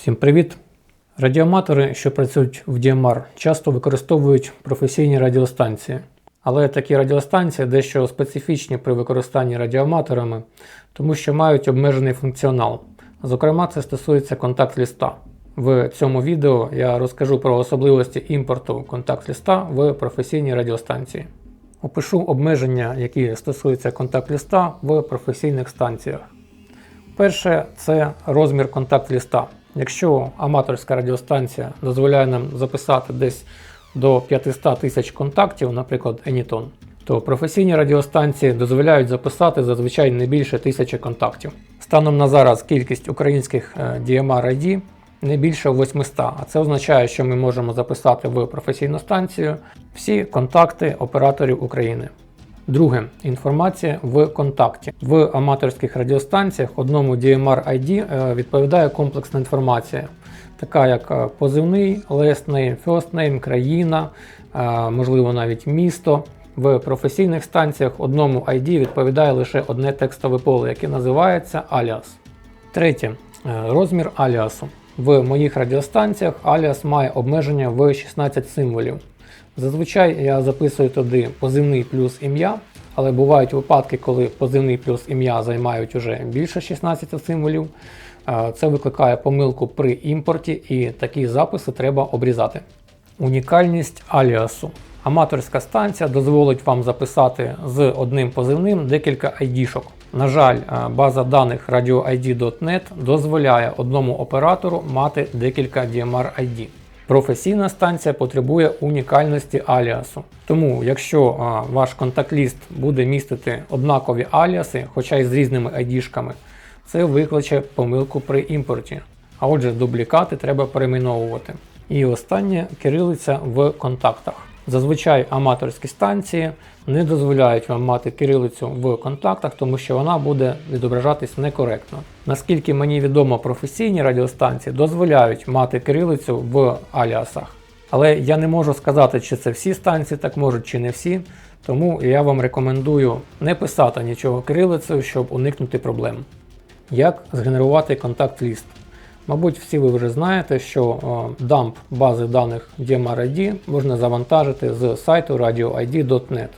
Всім привіт! Радіоматори, що працюють в DMR, часто використовують професійні радіостанції. Але такі радіостанції дещо специфічні при використанні радіоматорами, тому що мають обмежений функціонал. Зокрема, це стосується контакт-ліста. В цьому відео я розкажу про особливості імпорту контакт-ліста в професійній радіостанції. Опишу обмеження, які стосуються контакт-ліста в професійних станціях. Перше це розмір контакт-ліста. Якщо аматорська радіостанція дозволяє нам записати десь до 500 тисяч контактів, наприклад, Anyton, то професійні радіостанції дозволяють записати зазвичай не більше тисячі контактів. Станом на зараз кількість українських е, DMR ID не більше 800, а це означає, що ми можемо записати в професійну станцію всі контакти операторів України. Друге інформація в контакті. В аматорських радіостанціях одному DMR ID е, відповідає комплексна інформація, така як е, позивний, last name, first name, країна, е, можливо навіть місто. В професійних станціях одному ID відповідає лише одне текстове поле, яке називається аліас. Третє розмір аліасу. В моїх радіостанціях аліас має обмеження в 16 символів. Зазвичай я записую туди позивний плюс ім'я, але бувають випадки, коли позивний плюс ім'я займають уже більше 16 символів. Це викликає помилку при імпорті, і такі записи треба обрізати. Унікальність аліасу. Аматорська станція дозволить вам записати з одним позивним декілька ID-шок. На жаль, база даних radioid.net дозволяє одному оператору мати декілька DMR ID. Професійна станція потребує унікальності аліасу. Тому, якщо а, ваш контакт-ліст буде містити однакові аліаси, хоча й з різними ID-шками, це викличе помилку при імпорті. А отже, дублікати треба перейменовувати. І останнє кирилиця в контактах. Зазвичай аматорські станції не дозволяють вам мати кирилицю в контактах, тому що вона буде відображатись некоректно. Наскільки мені відомо, професійні радіостанції дозволяють мати кирилицю в аліасах. Але я не можу сказати, чи це всі станції так можуть, чи не всі. Тому я вам рекомендую не писати нічого кирилицею, щоб уникнути проблем. Як згенерувати контакт-ліст? Мабуть, всі ви вже знаєте, що дамп бази даних DMR-ID можна завантажити з сайту radioid.net,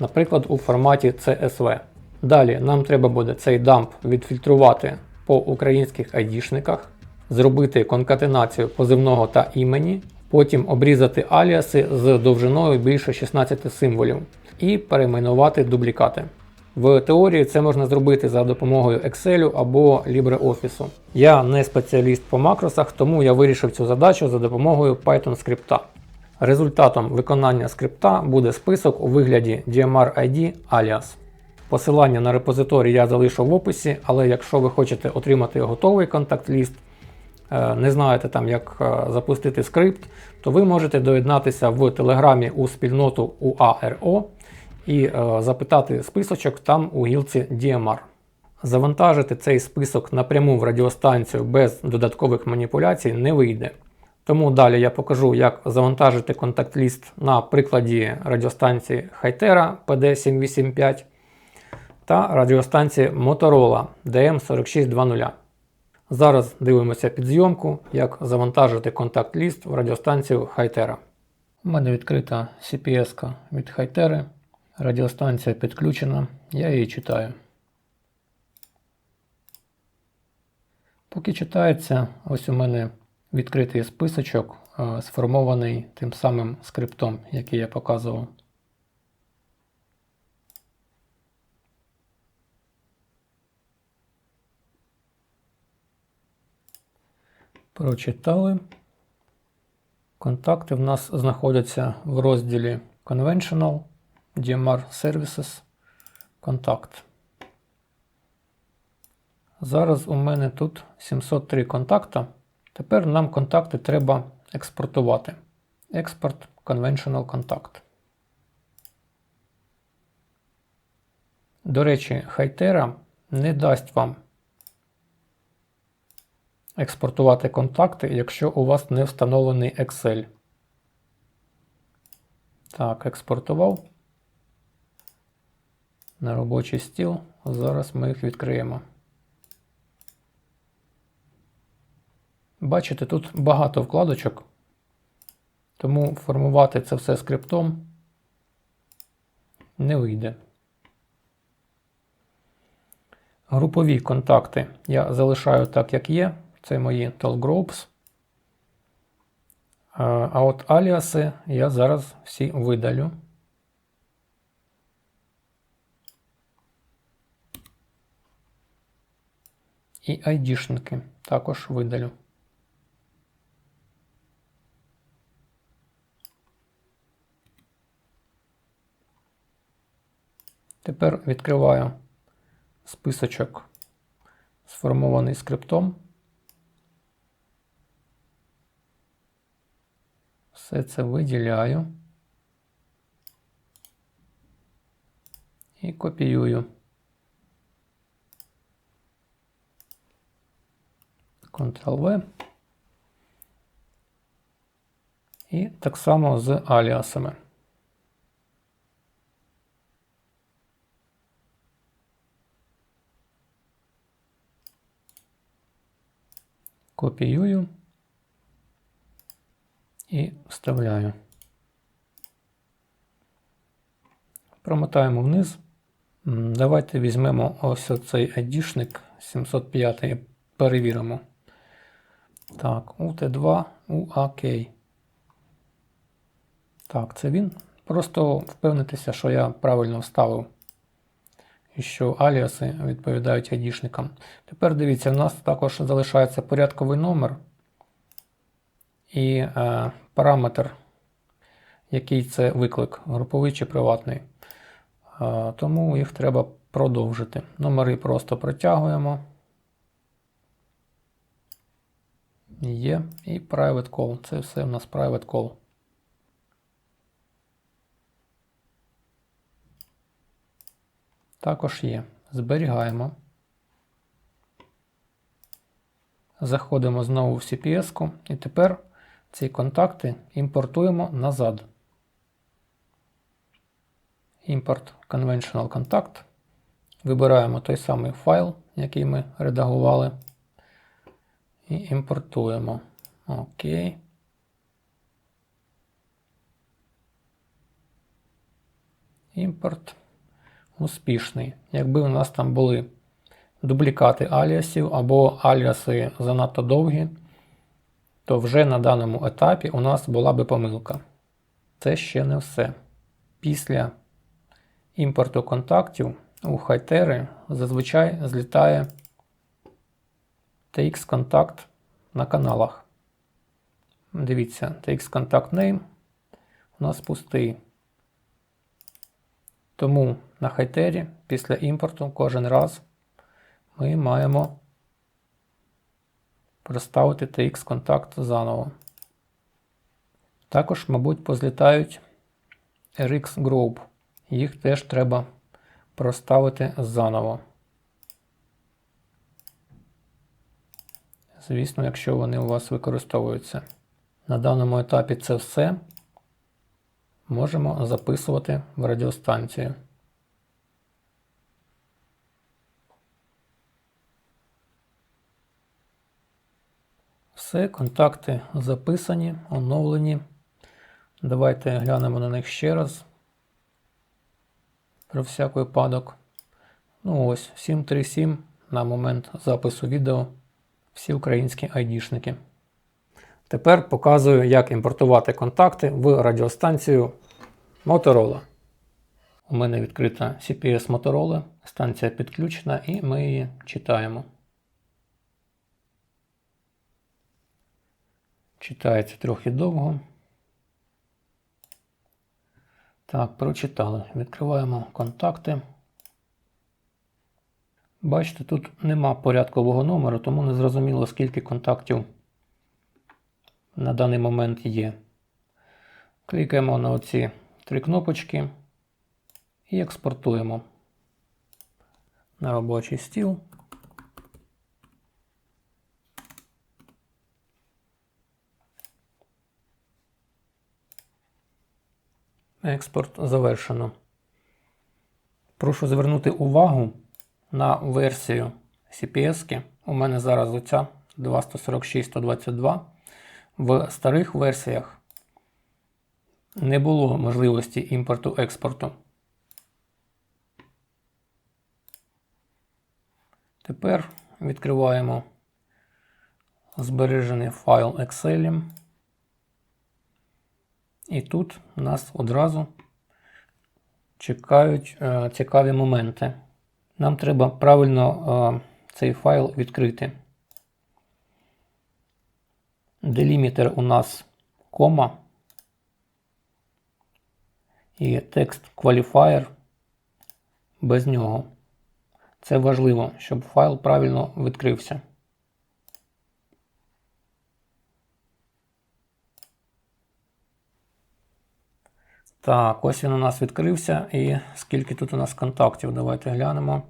наприклад, у форматі CSV. Далі нам треба буде цей дамп відфільтрувати по українських ID-шниках, зробити конкатенацію позивного та імені, потім обрізати аліаси з довжиною більше 16 символів і перейменувати дублікати. В теорії це можна зробити за допомогою Excel або LibreOffice. Я не спеціаліст по макросах, тому я вирішив цю задачу за допомогою Python скрипта. Результатом виконання скрипта буде список у вигляді DMR ID alias. Посилання на репозиторій я залишу в описі, але якщо ви хочете отримати готовий контакт-ліст, е, не знаєте там, як е, запустити скрипт, то ви можете доєднатися в телеграмі у спільноту UARO і е, запитати списочок там у гілці DMR. Завантажити цей список напряму в радіостанцію без додаткових маніпуляцій не вийде. Тому далі я покажу, як завантажити контакт-ліст на прикладі радіостанції Hytera PD785 та радіостанції Motorola DM4620. Зараз дивимося під зйомку, як завантажити контакт-ліст в радіостанцію Hytera. У мене відкрита CPS від Hytera. Радіостанція підключена, я її читаю. Поки читається, ось у мене відкритий списочок, сформований тим самим скриптом, який я показував. Прочитали. Контакти в нас знаходяться в розділі Conventional. DMR Services контакт. Зараз у мене тут 703 контакта. Тепер нам контакти треба експортувати. Експорт Conventional Contact. До речі, Хайтера не дасть вам експортувати контакти, якщо у вас не встановлений Excel. Так, експортував на робочий стіл. Зараз ми їх відкриємо. Бачите, тут багато вкладочок, тому формувати це все скриптом не вийде. Групові контакти я залишаю так, як є. Це мої talkgroups. А от аліаси я зараз всі видалю. І айдішники також видалю. Тепер відкриваю списочок, сформований скриптом. Все це виділяю і копіюю. Ctrl-V. І так само з аліасами. Копіюю і вставляю. Промотаємо вниз. Давайте візьмемо ось цей айдішник 705 і перевіримо. Так, UT2 UAK. Так, це він. Просто впевнитися, що я правильно вставив. І що аліаси відповідають айдішникам. Тепер дивіться, в нас також залишається порядковий номер і е, параметр, який це виклик, груповий чи приватний. Е, тому їх треба продовжити. Номери просто протягуємо. Є. І private call. Це все в нас private call. Також є. Зберігаємо. Заходимо знову в CPS-ку і тепер ці контакти імпортуємо назад. Import Conventional Contact. Вибираємо той самий файл, який ми редагували. І імпортуємо. Окей. Імпорт успішний. Якби у нас там були дублікати аліасів або аліаси занадто довгі, то вже на даному етапі у нас була би помилка. Це ще не все. Після імпорту контактів у хайтери зазвичай злітає TX контакт на каналах. Дивіться, TX Contact Name у нас пустий. Тому на хайтері після імпорту кожен раз ми маємо проставити TX контакт заново. Також, мабуть, позлітають RX Group. Їх теж треба проставити заново. Звісно, якщо вони у вас використовуються. На даному етапі це все можемо записувати в радіостанцію. Все, контакти записані, оновлені. Давайте глянемо на них ще раз. Про всяк випадок. Ну ось, 737 на момент запису відео. Всі українські айдішники. Тепер показую, як імпортувати контакти в радіостанцію Motorola. У мене відкрита CPS Motorola, станція підключена, і ми її читаємо. Читається трохи довго. Так, прочитали. Відкриваємо контакти. Бачите, тут нема порядкового номеру, тому не зрозуміло, скільки контактів на даний момент є. Клікаємо на оці три кнопочки і експортуємо на робочий стіл. Експорт завершено. Прошу звернути увагу на версію CPS. У мене зараз оця 2.146.122 в старих версіях не було можливості імпорту-експорту. Тепер відкриваємо збережений файл Excel. І тут нас одразу чекають е, цікаві моменти. Нам треба правильно е, цей файл відкрити. Делімітер у нас кома і текст qualifier без нього. Це важливо, щоб файл правильно відкрився. Так, ось він у нас відкрився. І скільки тут у нас контактів? Давайте глянемо.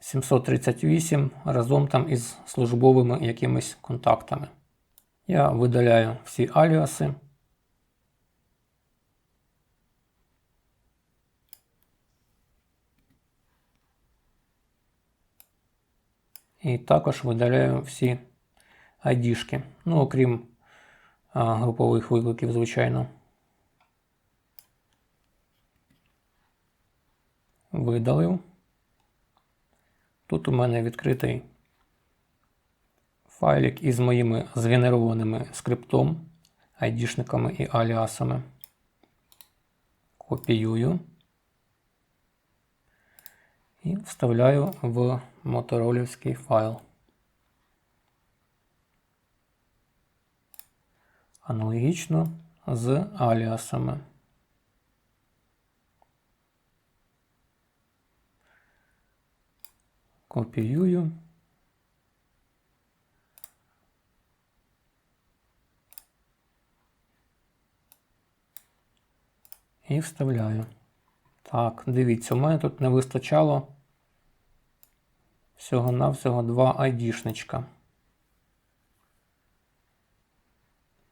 738 разом там із службовими якимись контактами. Я видаляю всі аліаси. І також видаляю всі айдішки. Ну, окрім а, групових викликів, звичайно. Видалив. Тут у мене відкритий файлик із моїми згенерованими скриптом, айдішниками і аліасами. Копіюю і вставляю в моторолівський файл. Аналогічно з аліасами. Копіюю. І вставляю. Так, дивіться, у мене тут не вистачало всього-навсього два айдішничка.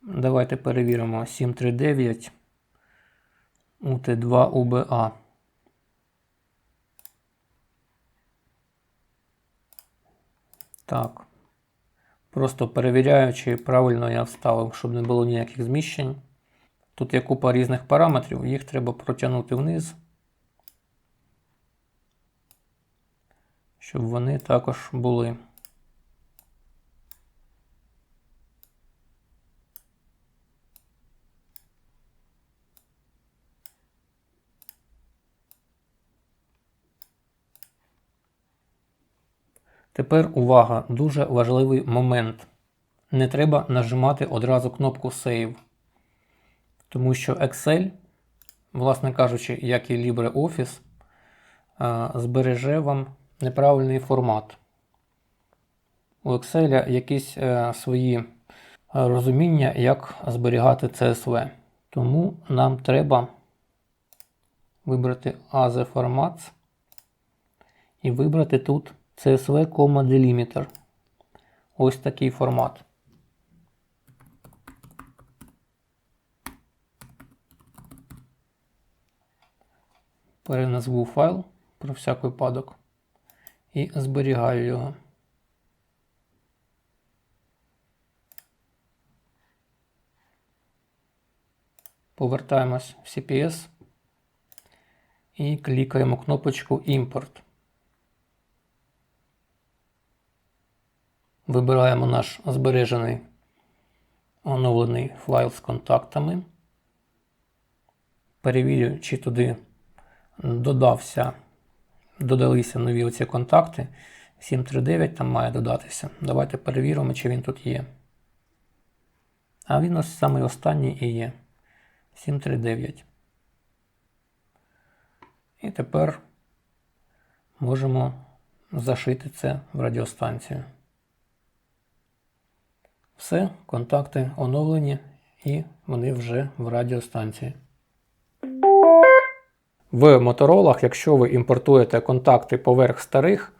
Давайте перевіримо 739 UT2 UBA. Так. Просто перевіряю, чи правильно я вставив, щоб не було ніяких зміщень. Тут є купа різних параметрів, їх треба протягнути вниз, щоб вони також були. Тепер увага, дуже важливий момент. Не треба нажимати одразу кнопку Save. Тому що Excel, власне кажучи, як і LibreOffice, збереже вам неправильний формат. У Excel якісь е, свої розуміння, як зберігати CSV. Тому нам треба вибрати AZ Formats і вибрати тут CSV, Delimiter. Ось такий формат. Переназву файл про всяк випадок і зберігаю його. Повертаємось в CPS і клікаємо кнопочку Імпорт. Вибираємо наш збережений оновлений файл з контактами. Перевірю, чи туди додався, додалися нові оці контакти. 739 там має додатися. Давайте перевіримо, чи він тут є. А він ось самий останній і є. 739. І тепер можемо зашити це в радіостанцію. Все, контакти оновлені і вони вже в радіостанції. В моторолах, якщо ви імпортуєте контакти поверх старих,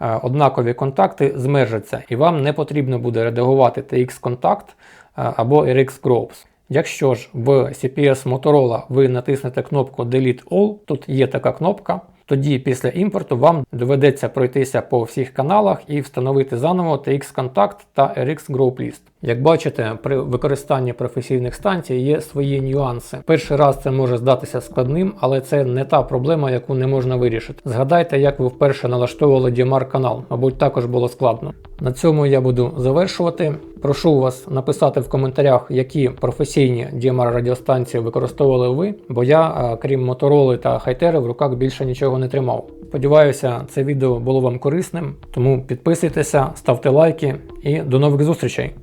е, однакові контакти змержаться, і вам не потрібно буде редагувати TX-контакт е, або RX Groups. Якщо ж в CPS Motorola ви натиснете кнопку Delete All, тут є така кнопка, Тоді після імпорту вам доведеться пройтися по всіх каналах і встановити заново TX Contact та RX Group List. Як бачите, при використанні професійних станцій є свої нюанси. Перший раз це може здатися складним, але це не та проблема, яку не можна вирішити. Згадайте, як ви вперше налаштовували DMR канал, мабуть, також було складно. На цьому я буду завершувати. Прошу вас написати в коментарях, які професійні DMR радіостанції використовували ви, бо я, крім Motorola та Хайтери, в руках більше нічого не тримав. Сподіваюся, це відео було вам корисним, тому підписуйтеся, ставте лайки і до нових зустрічей!